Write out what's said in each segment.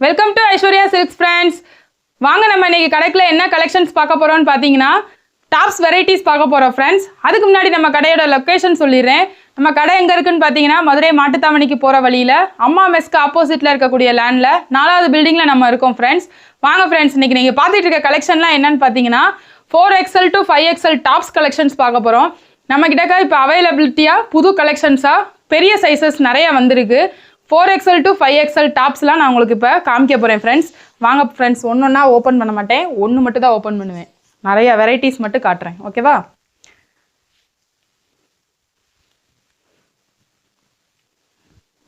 Welcome to Aishwarya silks friends வாங்க நம்ம இன்னைக்கு கடைக்குள்ள என்ன கலெக்ஷன்ஸ் பார்க்க போகிறோம்னு பார்த்தீங்கன்னா டாப்ஸ் வெரைட்டிஸ் பார்க்க போகிறோம் ஃப்ரெண்ட்ஸ் அதுக்கு முன்னாடி நம்ம கடையோட லொக்கேஷன் சொல்லிடுறேன். நம்ம கடை எங்கே இருக்குன்னு பார்த்தீங்கன்னா மதுரை மாட்டுத்தாமணிக்கு போகிற வழியில் அம்மா மெஸ்க்கு ஆப்போசிட்டில் இருக்கக்கூடிய லேண்டில் நாலாவது பில்டிங்கில் நம்ம இருக்கோம் ஃப்ரெண்ட்ஸ் வாங்க ஃப்ரெண்ட்ஸ் இன்னைக்கு நீங்கள் பார்த்துட்டு இருக்க கலெக்ஷன்லாம் என்னன்னு பார்த்தீங்கன்னா four XL to five XL tops collections பார்க்க போகிறோம் நம்ம கிட்டக்க இப்போ அவைலபிலிட்டியாக புது கலெக்ஷன்ஸாக பெரிய சைஸஸ் நிறைய வந்திருக்கு. Four XL to five XL டாப்ஸ்லாம் நான் உங்களுக்கு இப்போ காமிக்க போகிறேன் ஃப்ரெண்ட்ஸ் வாங்க ஃப்ரெண்ட்ஸ் ஒன்று ஒன்றா ஓப்பன் பண்ண மாட்டேன். ஒன்று மட்டும் தான் ஓப்பன் பண்ணுவேன். நிறைய வெரைட்டிஸ் மட்டும் காட்டுறேன். ஓகேவா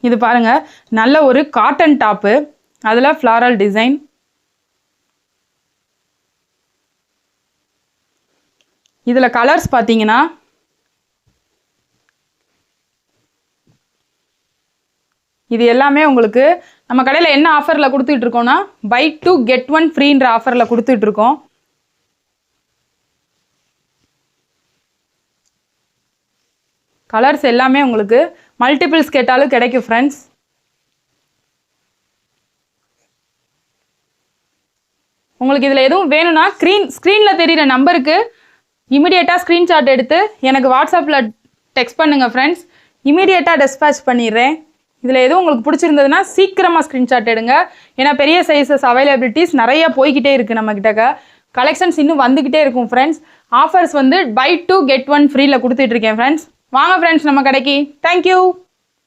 இது பாருங்க. நல்ல ஒரு காட்டன் டாப்பு அதில் ஃப்ளாரல் டிசைன் இதில் கலர்ஸ் பார்த்தீங்கன்னா இது எல்லாமே உங்களுக்கு நம்ம கடையில் என்ன ஆஃபரில் கொடுத்துட்டு இருக்கோம்னா பை டூ கெட் ஒன் ஃப்ரீன்ற ஆஃபரில் கொடுத்துட்டு இருக்கோம். கலர்ஸ் எல்லாமே உங்களுக்கு மல்டிபிள்ஸ் கேட்டாலும் கிடைக்கும் ஃப்ரெண்ட்ஸ் உங்களுக்கு இதில் எதுவும் வேணும்னா ஸ்க்ரீன் ஸ்க்ரீனில் தெரியிற நம்பருக்கு இமிடியேட்டாக ஸ்க்ரீன்ஷாட் எடுத்து எனக்கு வாட்ஸ்அப்பில் டெக்ஸ்ட் பண்ணுங்கள் ஃப்ரெண்ட்ஸ் இமீடியட்டாக டெஸ்பேச் பண்ணிடுறேன். இதில் எதுவும் உங்களுக்கு பிடிச்சிருந்ததுன்னா சீக்கிரமாக ஸ்க்ரீன்ஷாட் எடுங்க. ஏன்னா பெரிய சைஸஸ் அவைலபிலிட்டிஸ் நிறைய போய்கிட்டே இருக்குது நம்ம கலெக்ஷன்ஸ் இன்னும் வந்துக்கிட்டே இருக்கும் ஃப்ரெண்ட்ஸ் ஆஃபர்ஸ் வந்து பை டூ கெட் ஒன் ஃப்ரீயில் கொடுத்துட்ருக்கேன் ஃப்ரெண்ட்ஸ் வாங்க ஃப்ரெண்ட்ஸ் நம்ம கடைக்கு. தேங்க்யூ